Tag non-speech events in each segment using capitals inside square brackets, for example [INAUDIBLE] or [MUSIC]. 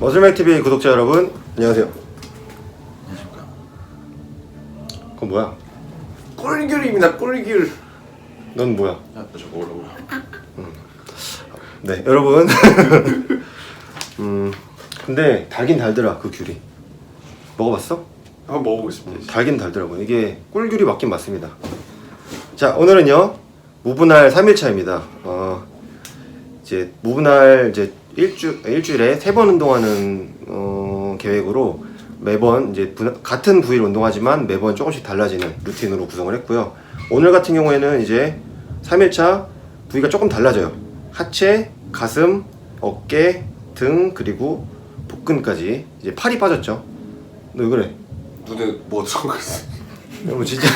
머슬맥 TV 구독자 여러분 안녕하세요. 안녕하십니까. 그건 뭐야? 꿀귤입니다. 꿀귤. 넌 뭐야? 야, 저 먹으려고요. 네 여러분. [LAUGHS] 음 근데 달긴 달더라 그 귤이. 먹어봤어? 한번 먹어보겠습니다. 달긴 달더라고. 이게 꿀귤이 맞긴 맞습니다. 자 오늘은요 무분할 3일차입니다. 어 이제 무분할 이제 일주 일주일에 세 번 운동하는 어, 계획으로 매번 이제 분- 같은 부위를 운동하지만 매번 조금씩 달라지는 루틴으로 구성을 했고요. 오늘 같은 경우에는 이제 3일차 부위가 조금 달라져요. 하체, 가슴, 어깨, 등 그리고 복근까지 이제 팔이 빠졌죠. 너 왜 그래? 눈에 뭐 들어가 있어. 너무 진짜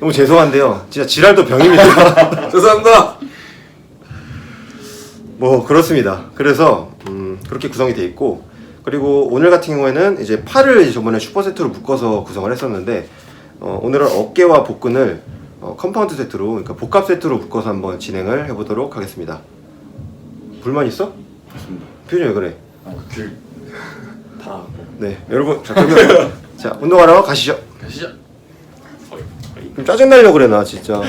너무 죄송한데요. 진짜 지랄도 병입니다. [LAUGHS] 죄송합니다. 뭐 그렇습니다. 그래서 음, 그렇게 구성이 돼 있고 그리고 오늘 같은 경우에는 이제 팔을 이제 저번에 슈퍼세트로 묶어서 구성을 했었는데 어, 오늘은 어깨와 복근을 어, 컴파운드 세트로 그러니까 복합 세트로 묶어서 한번 진행을 해보도록 하겠습니다. 불만 있어? 맞습니다. 표정이 왜 그래? 아, 귤. 다네 여러분 자 그러면 [LAUGHS] 자 운동하러 가시죠. 가시죠. 좀 짜증 날려 그래 나 진짜.